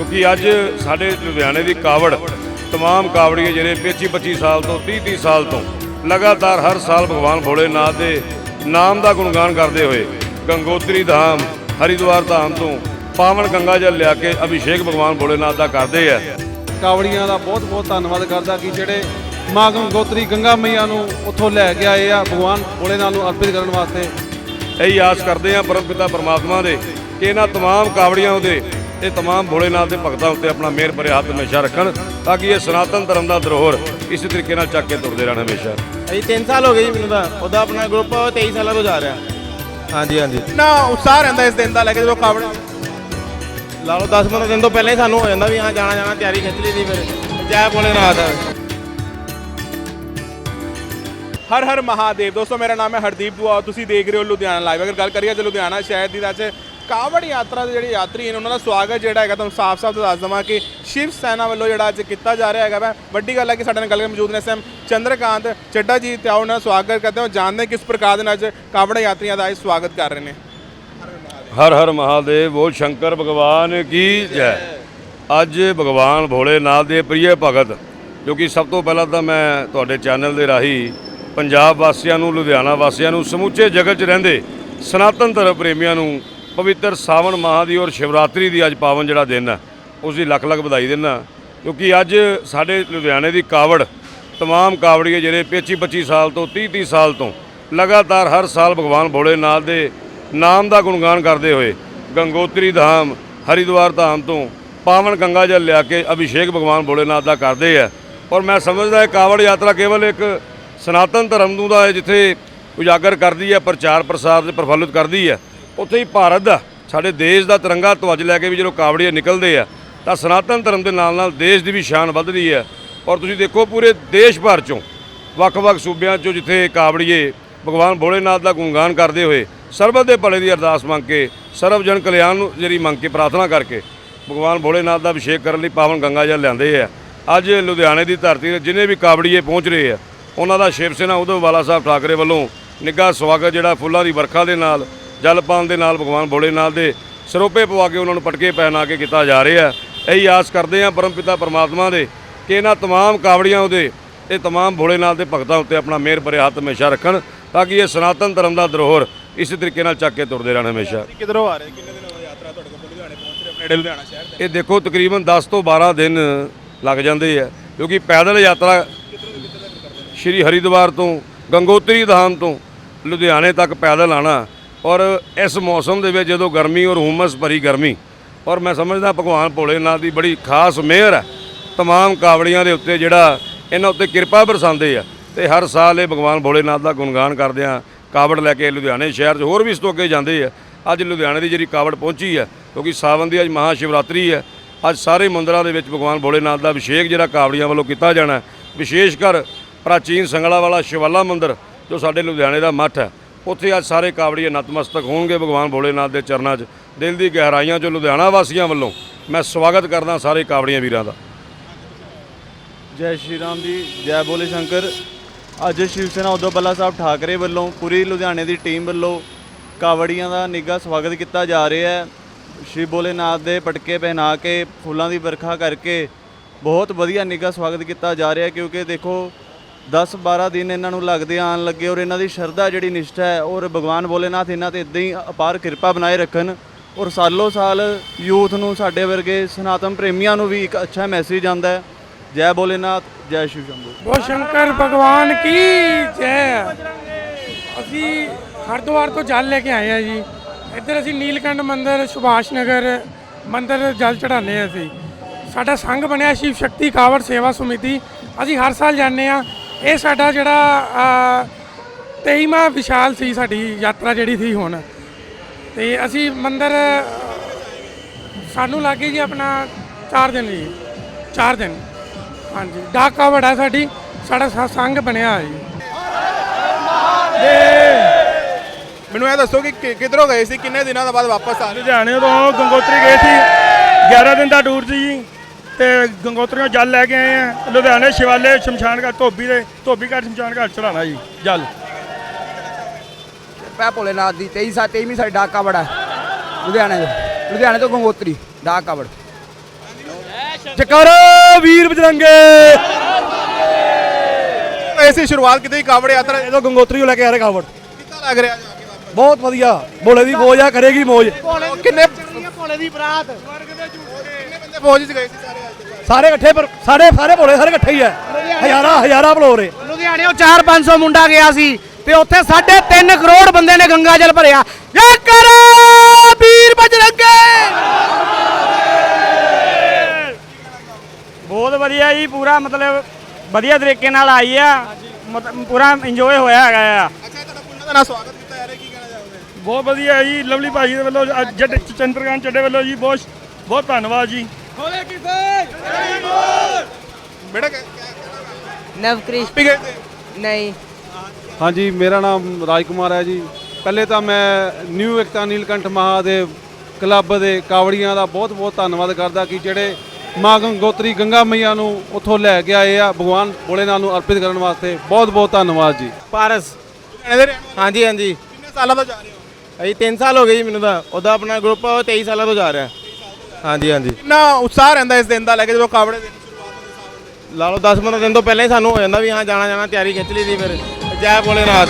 ਕਿਉਂਕਿ ਅੱਜ ਸਾਡੇ ਲੁਧਿਆਣੇ ਦੀ ਕਾਵੜ तमाम ਕਾਵੜੀਏ ਜਿਹੜੇ 25 25 ਸਾਲ ਤੋਂ 30 30 ਸਾਲ ਤੋਂ ਲਗਾਤਾਰ ਹਰ ਸਾਲ ਭਗਵਾਨ ਭੋਲੇਨਾਥ ਦੇ ਨਾਮ ਦਾ ਗੁਣਗਾਨ ਕਰਦੇ ਹੋਏ ਗੰਗੋਤਰੀ ਧਾਮ ਹਰਿਦੁਆਰ ਧਾਮ ਤੋਂ ਪਾਵਨ ਗੰਗਾ ਜਲ ਲਿਆ ਕੇ ਅਭਿਸ਼ੇਕ ਭਗਵਾਨ ਭੋਲੇਨਾਥ ਦਾ ਕਰਦੇ ਆ ਕਾਵੜੀਆਂ ਦਾ ਬਹੁਤ ਬਹੁਤ ਧੰਨਵਾਦ ਕਰਦਾ ਕਿ ਜਿਹੜੇ ਮਾਂ ਗੰਗੋਤਰੀ ਗੰਗਾ ਮਈਆ ਨੂੰ ਉੱਥੋਂ ਲੈ ਕੇ ਆਏ ਆ ਭਗਵਾਨ ਭੋਲੇਨਾਥ ਨੂੰ ਅਰਪਿਤ ਕਰਨ ਵਾਸਤੇ ਇਹੀ ਆਸ ਕਰਦੇ ਆ ਪਰਮ ਪਿਤਾ ਪਰਮਾਤਮਾ ਦੇ ਕਿ ਇਹਨਾਂ ਤਮਾਮ ਕਾਵੜੀਆਂ ਉਹਦੇ ਇਹ ਤਮਾਮ ਭੋਲੇਨਾਥ ਦੇ ਭਗਤਾਂ ਉੱਤੇ ਆਪਣਾ ਮਿਹਰ ਭਰੇ ਹੱਥ ਹਮੇਸ਼ਾ ਰੱਖਣ ਤਾਂ ਕਿ ਇਹ ਸਨਾਤਨ ਧਰਮ ਦਾ ਧਰੋਹਰ ਇਸੇ ਤਰੀਕੇ ਨਾਲ ਚੱਕ ਕੇ ਤੁਰਦੇ ਰਹਿਣ ਹਮੇਸ਼ਾ। ਅਜੀ 3 ਸਾਲ ਹੋ ਗਏ ਜੀ ਮੈਨੂੰ ਤਾਂ। ਉਹਦਾ ਆਪਣਾ ਗਰੁੱਪ 23 ਸਾਲਾਂ ਤੋਂ ਜਾ ਰਿਹਾ। ਹਾਂਜੀ ਹਾਂਜੀ। ਨਾ ਉਤਸ਼ਾਹ ਰਹਿੰਦਾ ਇਸ ਦਿਨ ਦਾ ਲੈ ਕੇ ਜਦੋਂ ਕਾਵੜ ਲਾ ਲਓ 10 15 ਦਿਨ ਤੋਂ ਪਹਿਲਾਂ ਹੀ ਸਾਨੂੰ ਹੋ ਜਾਂਦਾ ਵੀ ਹਾਂ ਜਾਣਾ ਜਾਣਾ ਤਿਆਰੀ ਖਿੱਚ ਲਈ ਦੀ ਫਿਰ। ਜੈ ਭੋਲੇਨਾਥ ਹਰ ਹਰ ਮਹਾਦੇਵ। ਦੋਸਤੋ ਮੇਰਾ ਨਾਮ ਹੈ ਹਰਦੀਪ ਦੁਆ ਤੁਸੀਂ ਦੇਖ ਰਹੇ ਹੋ ਲੁਧਿਆਣਾ ਲਾਈਵ ਅਗਰ ਗੱਲ ਕਰੀਏ ਤਾਂ ਲੁਧਿਆਣਾ ਸ਼ਹਿਰ ਦੀ ਅੱਜ ਕਾਵੜ ਯਾਤਰਾ ਦੇ ਜਿਹੜੇ ਯਾਤਰੀ ਹਨ ਉਹਨਾਂ ਦਾ ਸਵਾਗਤ ਜਿਹੜਾ ਹੈਗਾ, ਤੁਹਾਨੂੰ ਸਾਫ਼-ਸਾਫ਼ ਦੱਸ ਦਵਾਂ ਕਿ ਸ਼ਿਵ ਸੈਨਾ ਵੱਲੋਂ ਜਿਹੜਾ ਅੱਜ ਕੀਤਾ ਜਾ ਰਿਹਾ ਹੈਗਾ ਵਾ। ਵੱਡੀ ਗੱਲ ਹੈ ਕਿ ਸਾਡੇ ਨਾਲ ਗੱਲ ਕਰਨ ਮੌਜੂਦ ਨੇ ਸੈਮ ਚੰਦਰਕਾਂਤ ਚੱਡਾ ਜੀ ਤੇ ਆਓ ਉਹਨਾਂ ਦਾ ਸਵਾਗਤ ਕਰਦੇ ਹਾਂ। ਜਾਣਦੇ ਹਾਂ ਕਿਸ ਪ੍ਰਕਾਰ ਦੇ ਨਾਲ ਅੱਜ ਕਾਵੜ ਯਾਤਰੀਆਂ ਦਾ ਅੱਜ ਸਵਾਗਤ ਕਰ ਰਹੇ ਨੇ। ਹਰ ਹਰ ਮਹਾਦੇਵ ਬੋਲ ਸ਼ੰਕਰ ਭਗਵਾਨ ਕੀ ਜੈ। ਅੱਜ ਭਗਵਾਨ ਭੋਲੇਨਾਥ ਦੇ ਪ੍ਰਿਯ ਭਗਤ, ਜੋ ਕਿ ਸਭ ਤੋਂ ਪਹਿਲਾਂ ਤਾਂ ਮੈਂ ਤੁਹਾਡੇ ਚੈਨਲ ਦੇ ਰਾਹੀਂ ਪੰਜਾਬ ਵਾਸੀਆਂ ਨੂੰ, ਲੁਧਿਆਣਾ ਵਾਸੀਆਂ ਨੂੰ ਸਮੁੱਚੇ ਜਗਤ 'ਚ ਰਹਿੰਦੇ ਸਨਾਤਨ ਧਰਮ ਪ੍ਰੇਮੀਆਂ ਨੂੰ ਪਵਿੱਤਰ ਸਾਵਣ ਮਾਹ ਦੀ ਔਰ ਸ਼ਿਵਰਾਤਰੀ ਦੀ ਅੱਜ ਪਾਵਨ ਜਿਹੜਾ ਦਿਨ ਹੈ ਉਸ ਦੀ ਲੱਖ ਲੱਖ ਵਧਾਈ ਦਿੰਦਾ ਕਿਉਂਕਿ ਅੱਜ ਸਾਡੇ ਲੁਧਿਆਣੇ ਦੀ ਕਾਵੜ, ਤਮਾਮ ਕਾਵੜੀਏ ਜਿਹੜੇ 25 25 ਸਾਲ ਤੋਂ 30 30 ਸਾਲ ਤੋਂ ਲਗਾਤਾਰ ਹਰ ਸਾਲ ਭਗਵਾਨ ਭੋਲੇਨਾਥ ਦੇ ਨਾਮ ਦਾ ਗੁਣਗਾਨ ਕਰਦੇ ਹੋਏ ਗੰਗੋਤਰੀ ਧਾਮ, ਹਰਿਦੁਆਰ ਧਾਮ ਤੋਂ ਪਾਵਨ ਗੰਗਾ ਜਲ ਲਿਆ ਕੇ ਅਭਿਸ਼ੇਕ ਭਗਵਾਨ ਭੋਲੇਨਾਥ ਦਾ ਕਰਦੇ ਆ ਔਰ ਮੈਂ ਸਮਝਦਾ ਇਹ ਕਾਵੜ ਯਾਤਰਾ ਕੇਵਲ ਇੱਕ ਸਨਾਤਨ ਧਰਮ ਨੂੰ ਦਾ ਹੈ, ਜਿੱਥੇ ਉਜਾਗਰ ਕਰਦੀ ਹੈ, ਪ੍ਰਚਾਰ ਪ੍ਰਸਾਰ ਤੇ ਪ੍ਰਫੁੱਲਿਤ ਕਰਦੀ ਹੈ। ਉੱਥੇ ਹੀ ਭਾਰਤ ਦਾ, ਸਾਡੇ ਦੇਸ਼ ਦਾ ਤਿਰੰਗਾ ਧਵਜ ਲੈ ਕੇ ਵੀ ਜਦੋਂ ਕਾਵੜੀਏ ਨਿਕਲਦੇ ਆ, ਤਾਂ ਸਨਾਤਨ ਧਰਮ ਦੇ ਨਾਲ ਨਾਲ ਦੇਸ਼ ਦੀ ਵੀ ਸ਼ਾਨ ਵੱਧਦੀ ਹੈ ਔਰ ਤੁਸੀਂ ਦੇਖੋ ਪੂਰੇ ਦੇਸ਼ ਭਰ ਚੋਂ, ਵੱਖ-ਵੱਖ ਸੂਬਿਆਂ ਚੋਂ ਜਿੱਥੇ ਕਾਵੜੀਏ ਭਗਵਾਨ ਭੋਲੇਨਾਥ ਦਾ ਗੁਣਗਾਨ ਕਰਦੇ ਹੋਏ, ਸਰਬਤ ਦੇ ਭਲੇ ਦੀ ਅਰਦਾਸ ਮੰਗ ਕੇ ਸਰਬ ਜਨ ਕਲਿਆਣ ਨੂੰ ਜਿਹੜੀ ਮੰਗ ਕੇ ਪ੍ਰਾਰਥਨਾ ਕਰਕੇ ਭਗਵਾਨ ਭੋਲੇਨਾਥ ਦਾ ਅਭਿਸ਼ੇਕ ਕਰਨ ਲਈ ਪਾਵਨ ਗੰਗਾ ਜਲ ਲਿਆਂਦੇ ਆ। ਅੱਜ ਲੁਧਿਆਣੇ ਦੀ ਧਰਤੀ ਤੇ ਜਿੰਨੇ ਵੀ ਕਾਬੜੀਏ ਪਹੁੰਚ ਰਹੇ ਆ, ਉਹਨਾਂ ਦਾ ਸ਼ਿਵ ਸੈਨਾ ਉਦੋਂ ਵਾਲਾ ਸਾਹਿਬ ਠਾਕਰੇ ਵੱਲੋਂ ਨਿੱਘਾ ਸਵਾਗਤ ਜਿਹੜਾ ਫੁੱਲਾਂ ਦੀ ਵਰਖਾ ਦੇ ਨਾਲ ਜਲ ਪਾਨ ਦੇ ਨਾਲ ਭਗਵਾਨ ਭੋਲੇਨਾਥ ਦੇ ਸਰੋਪੇ ਪਵਾ ਕੇ ਉਹਨਾਂ ਨੂੰ ਪਟਕੇ ਪਹਿਨਾ ਕੇ ਕੀਤਾ ਜਾ ਰਿਹਾ ਇਹੀ ਆਸ ਕਰਦੇ ਆ ਪਰਮ ਪਿਤਾ ਪਰਮਾਤਮਾ ਦੇ ਕਿ ਇਹਨਾਂ ਤਮਾਮ ਕਾਵੜੀਆਂ ਉਹਦੇ ਇਹ ਤਮਾਮ ਭੋਲੇਨਾਥ ਦੇ ਭਗਤਾਂ ਉੱਤੇ ਆਪਣਾ ਮਿਹਰ ਭਰੇ ਹੱਥ ਹਮੇਸ਼ਾ ਰੱਖਣ ਤਾਂ ਕਿ ਇਹ ਸਨਾਤਨ ਧਰਮ ਦਾ ਧਰੋਹਰ ਇਸੇ ਤਰੀਕੇ ਨਾਲ ਚੱਕ ਕੇ ਤੁਰਦੇ ਰਹਿਣ ਹਮੇਸ਼ਾ। ਕਿਧਰੋਂ ਆ ਰਹੇ ਕਿੰਨੇ ਦਿਨਾਂ ਦੀ ਯਾਤਰਾ ਤੁਹਾਡੇ ਕੋਲ? ਲੁਧਿਆਣੇ ਪਹੁੰਚ ਰਹੇ ਆਪਣੇ ਲੁਧਿਆਣਾ ਸ਼ਹਿਰ ਦੇ। ਇਹ ਦੇਖੋ ਤਕਰੀਬਨ 10 ਤੋਂ 12 ਦਿਨ ਲੱਗ ਜਾਂਦੇ ਆ ਕਿਉਂਕਿ ਪੈਦਲ ਯਾਤਰਾ ਸ਼੍ਰੀ ਹਰਿਦੁਆਰ ਤੋਂ ਗੰਗੋਤਰੀ ਧਾਮ ਤੋਂ ਲੁਧਿਆਣੇ ਤੱਕ ਪੈਦਲ ਆਣਾ ਔਰ ਇਸ ਮੌਸਮ ਦੇ ਵਿੱਚ ਜਦੋਂ ਗਰਮੀ ਔਰ ਹੁਮਸ ਭਰੀ ਗਰਮੀ, ਔਰ ਮੈਂ ਸਮਝਦਾ ਭਗਵਾਨ ਭੋਲੇਨਾਥ ਦੀ ਬੜੀ ਖਾਸ ਮਿਹਰ ਹੈ, ਤਮਾਮ ਕਾਵੜੀਆਂ ਦੇ ਉੱਤੇ ਜਿਹੜਾ ਇਹਨਾਂ ਉੱਤੇ ਕਿਰਪਾ ਬਰਸਾਉਂਦੇ ਆ, ਤੇ ਹਰ ਸਾਲ ਇਹ ਭਗਵਾਨ ਭੋਲੇਨਾਥ ਦਾ ਗੁਣਗਾਨ ਕਰਦੇ ਆ, ਕਾਵੜ ਲੈ ਕੇ ਲੁਧਿਆਣੇ ਸ਼ਹਿਰ 'ਚ ਹੋਰ ਵੀ ਇਸ ਤੋਂ ਅੱਗੇ ਜਾਂਦੇ ਆ, ਅੱਜ ਲੁਧਿਆਣੇ ਦੀ ਜਿਹੜੀ ਕਾਵੜ ਪਹੁੰਚੀ ਹੈ ਕਿਉਂਕਿ ਸਾਵਨ ਦੀ ਅੱਜ ਮਹਾ ਸ਼ਿਵਰਾਤਰੀ ਹੈ ਅੱਜ ਸਾਰੇ ਮੰਦਰਾਂ ਦੇ ਵਿੱਚ ਭਗਵਾਨ ਭੋਲੇਨਾਥ ਦਾ ਅਭਿਸ਼ੇਕ ਜਿਹੜਾ ਕਾਵੜੀਆਂ ਵੱਲੋਂ ਕੀਤਾ ਜਾਣਾ ਵਿਸ਼ੇਸ਼ ਕਰ ਪ੍ਰਾਚੀਨ ਸੰਗਲਾ ਵਾਲਾ ਸ਼ਿਵਾਲਾ ਮੰਦਿਰ, ਜੋ ਸਾਡੇ ਲੁਧਿਆਣੇ ਦਾ ਮੱਠ ਹੈ। ਉੱਥੇ ਅੱਜ ਸਾਰੇ ਕਾਵੜੀਏ ਨਤਮਸਤਕ ਹੋਣਗੇ ਭਗਵਾਨ ਭੋਲੇਨਾਥ ਦੇ ਚਰਨਾਂ 'ਚ। ਦਿਲ ਦੀ ਗਹਿਰਾਈਆਂ 'ਚੋਂ ਲੁਧਿਆਣਾ ਵਾਸੀਆਂ ਵੱਲੋਂ ਮੈਂ ਸਵਾਗਤ ਕਰਦਾ ਸਾਰੇ ਕਾਵੜੀਆਂ ਵੀਰਾਂ ਦਾ। ਜੈ ਸ਼੍ਰੀ ਰਾਮ ਜੀ, ਜੈ ਬੋਲੇ ਸ਼ੰਕਰ। ਅੱਜ ਸ਼ਿਵ ਸੈਨਾ ਉਦੋਂ ਬੱਲਾ ਸਾਹਿਬ ਠਾਕਰੇ ਵੱਲੋਂ ਪੂਰੀ ਲੁਧਿਆਣੇ ਦੀ ਟੀਮ ਵੱਲੋਂ ਕਾਵੜੀਆਂ ਦਾ ਨਿੱਘਾ ਸਵਾਗਤ ਕੀਤਾ ਜਾ ਰਿਹਾ ਹੈ। ਸ਼੍ਰੀ ਭੋਲੇਨਾਥ ਦੇ ਪਟਕੇ ਪਹਿਨਾ ਕੇ, ਫੁੱਲਾਂ ਦੀ ਵਰਖਾ ਕਰਕੇ ਬਹੁਤ ਵਧੀਆ ਨਿੱਘਾ ਸਵਾਗਤ ਕੀਤਾ ਜਾ ਰਿਹਾ ਕਿਉਂਕਿ ਦੇਖੋ 10 12 ਦਿਨ ਇਹਨਾਂ ਨੂੰ ਲੱਗਦੇ ਆਣ ਲੱਗੇ ਔਰ ਇਹਨਾਂ ਦੀ ਸ਼ਰਧਾ ਜਿਹੜੀ ਨਿਸ਼ਠਾ ਹੈ, ਔਰ ਭਗਵਾਨ ਭੋਲੇਨਾਥ ਇਹਨਾਂ ਤੇ ਇਦਾਂ ਹੀ ਅਪਾਰ ਕਿਰਪਾ ਬਣਾਏ ਰੱਖਣ ਔਰ ਸਾਲੋ ਸਾਲ ਯੂਥ ਨੂੰ, ਸਾਡੇ ਵਰਗੇ ਸਨਾਤਨ ਪ੍ਰੇਮੀਆਂ ਨੂੰ ਵੀ ਇੱਕ ਅੱਛਾ ਮੈਸੇਜ ਆਉਂਦਾ ਹੈ। ਜੈ ਭੋਲੇਨਾਥ, ਜੈ ਸ਼ਿਵ ਸ਼ੰਭੂ। ਬੋ ਸ਼ੰਕਰ ਭਗਵਾਨ ਕੀ ਜੈ। ਅਸੀਂ ਹਰਿਦੁਆਰ ਤੋਂ ਜਲ ਲੈ ਕੇ ਆਏ ਆ ਜੀ। ਇੱਧਰ ਅਸੀਂ ਨੀਲਕੰਡ ਮੰਦਿਰ, ਸੁਭਾਸ਼ ਨਗਰ ਮੰਦਿਰ ਜਲ ਚੜਾਉਂਦੇ ਆ ਅਸੀਂ। ਸਾਡਾ ਸੰਘ ਬਣਿਆ ਸ਼ਿਵ ਸ਼ਕਤੀ ਕਾਵੜ ਸੇਵਾ ਸਮਿਤੀ। ਅਸੀਂ ਹਰ ਸਾਲ ਜਾਂਦੇ ਆ ਇਹ ਸਾਡਾ ਜਿਹੜਾ 23ਵਾਂ ਵਿਸ਼ਾਲ ਸੀ ਸਾਡੀ ਯਾਤਰਾ ਜਿਹੜੀ ਸੀ ਹੁਣ। ਤੇ ਅਸੀਂ ਮੰਦਿਰ ਸਾਨੂੰ ਲੱਗੇ ਜੀ ਆਪਣਾ 4 ਦਿਨ ਜੀ 4 ਦਿਨ। ਹਾਂਜੀ ਡਾਕ ਕਾਵੜ ਹੈ ਸਾਡੀ ਸਾਡਾ ਸ- ਸੰਘ ਬਣਿਆ ਹੈ ਜੀ। ਮੈਨੂੰ ਇਹ ਦੱਸੋ ਕਿ ਕਿੱਧਰੋਂ ਗਏ ਸੀ ਕਿੰਨੇ ਦਿਨਾਂ ਤੋਂ ਬਾਅਦ ਵਾਪਸ ਆ ਰਹੇ ਲੁਧਿਆਣੇ ਤੋਂ ਗੰਗੋਤਰੀ ਗਏ ਸੀ 11 ਦਿਨ ਦਾ ਟੂਰ ਸੀ ਜੀ। ਤੇ ਗੰਗੋਤਰੀੋਂ ਜਲ ਲੈ ਕੇ ਆਏ ਆ। ਲੁਧਿਆਣੇ ਸ਼ਿਵਾਲੇ ਸ਼ਮਸ਼ਾਨ ਘਾਟ ਧੋਬੀ ਦੇ ਧੋਬੀ ਘਾਟ ਸ਼ਮਸ਼ਾਨ ਘਾਟ ਚੜਾਣਾ ਜੀ ਜਲ। ਪੈ ਭੋਲੇਨਾਥ ਦੀ 23 ਸਾ 23ਵੀਂ ਸਾਡੀ ਡਾਕ ਕਾਵੜ ਹੈ ਲੁਧਿਆਣੇ ਤੋਂ। ਲੁਧਿਆਣੇ ਤੋਂ ਗੰਗੋਤਰੀ ਡਾਕ ਕਾਵੜ। ਜਕਾਰਾ ਵੀਰ ਬਜਰੰਗੇ। ਐਸੀ ਸ਼ੁਰੂਆਤ ਕੀਤੀ ਕਾਵੜ ਯਾਤਰਾ ਇਹਦੋਂ ਗੰਗੋਤਰੀ ਲੈ ਕੇ ਆ ਰਹੇ ਕਾਵੜ। ਕਿੱਦਾਂ ਲੱਗ ਰਿਹਾ ਜਾ? ਕੇ ਵਾਪਸ? ਬਹੁਤ ਵਧੀਆ। ਭੋਲੇ ਦੀ ਫੌਜ ਆ ਕਰੇਗੀ ਮੌਜ। ਕਿੰਨੇ ਭੋਲੇ ਦੀ ਬਰਾਤ। ਕਿੰਨੇ ਬੰਦੇ ਫੌਜ 'ਚ ਗਏ ਸੀ ਸਾਰੇ ਅੱਜ ਤੱਕ? ਸਾਰੇ ਇਕੱਠੇ ਪਰ ਸਾਰੇ ਸਾਰੇ ਭੋਲੇ ਸਾਰੇ ਇਕੱਠੇ ਹੀ ਆ ਹਜ਼ਾਰਾਂ ਹਜ਼ਾਰਾਂ ਭਲੋਰੇ। ਲੁਧਿਆਣੇੋਂ 4-500 ਮੁੰਡਾ ਗਿਆ ਸੀ ਤੇ ਉੱਥੇ 3.5 ਕਰੋੜ ਬੰਦੇ ਨੇ ਗੰਗਾ ਜਲ ਭਰਿਆ। ਜੈ ਕਰ ਵੀਰ ਬਜਰੰਗੇ ਬਹੁਤ ਵਧੀਆ ਜੀ ਪੂਰਾ ਮਤਲਬ ਵਧੀਆ ਤਰੀਕੇ ਨਾਲ ਆਈ ਆ। ਮਤਲਬ ਪੂਰਾ ਇੰਜੋਏ ਹੋਇਆ ਹੈਗਾ ਆ। ਅੱਛਾ ਤੁਹਾਡਾ ਪੁੰਨਾ ਦਾ ਨਾਲ ਸਵਾਗਤ ਕੀਤਾ ਜਾ ਰਿਹਾ ਕੀ ਕਹਿਣਾ ਚਾਹੋਗੇ? ਬਹੁਤ ਵਧੀਆ ਹੈ ਜੀ ਲਵਲੀ ਭਾਜੀ ਦੇ ਵੱਲੋਂ ਅੱਜ ਜੱਟ ਚੰਦਰਕਾਂਤ ਚੱਡੇ ਵੱਲੋਂ ਜੀ ਬਹੁਤ ਬਹੁਤ ਧੰਨਵਾਦ ਜੀ। ਬੇਟਾ ਕਹਿ- ਨਵਕ੍ਰਿਸ਼। ਵੀ ਗਏ ਤੇ? ਨਹੀਂ। ਹਾਂਜੀ ਮੇਰਾ ਨਾਮ ਰਾਜ ਕੁਮਾਰ ਹੈ ਜੀ। ਪਹਿਲੇ ਤਾਂ ਮੈਂ ਨਿਊ ਏਕਤਾ ਨੀਲਕੰਠ ਮਹਾਦੇਵ ਕਲੱਬ ਦੇ ਕਾਵੜੀਆਂ ਦਾ ਬਹੁਤ ਬਹੁਤ ਧੰਨਵਾਦ ਕਰਦਾ ਕਿ ਜਿਹੜੇ ਮਾਂ ਗੰਗੋਤਰੀ ਗੰਗਾ ਮਈਆ ਨੂੰ ਉੱਥੋਂ ਲੈ ਕੇ ਆਏ ਆ ਭਗਵਾਨ ਭੋਲੇਨਾਥ ਨੂੰ ਅਰਪਿਤ ਕਰਨ ਵਾਸਤੇ। ਬਹੁਤ ਬਹੁਤ ਧੰਨਵਾਦ ਜੀ। ਪਾਰਸ। ਲੁਧਿਆਣੇ ਦੇ ਰਹਿਣ ਵਾਲੇ ਹਾਂਜੀ ਹਾਂਜੀ। ਕਿੰਨੇ ਸਾਲਾਂ ਤੋਂ ਜਾ ਰਹੇ ਹੋ? ਅਸੀਂ 3 ਸਾਲ ਹੋ ਗਏ ਜੀ ਮੈਨੂੰ ਤਾਂ। ਉਹਦਾ ਆਪਣਾ ਗਰੁੱਪ 23 ਸਾਲਾਂ ਤੋਂ ਜਾ ਰਿਹਾ। ਹਾਂਜੀ ਹਾਂਜੀ। ਕਿੰਨਾ ਉਤਸ਼ਾਹ ਰਹਿੰਦਾ ਇਸ ਦਿਨ ਦਾ ਲੈ ਕੇ ਜਦੋਂ ਕਾਵੜੇ ਦੇ ਸ਼ੁਰੂਆਤ ਹੁੰਦੀ ਸਾਵਣ ਦੀ? ਲਾ ਲਓ 10 15 ਦਿਨ ਤੋਂ ਪਹਿਲਾਂ ਹੀ ਸਾਨੂੰ ਹੋ ਜਾਂਦਾ ਵੀ ਹਾਂ ਜਾਣਾ ਜਾਣਾ ਤਿਆਰੀ ਖਿੱਚ ਲਈ ਦੀ ਫਿਰ। ਜੈ ਭੋਲੇਨਾਥ।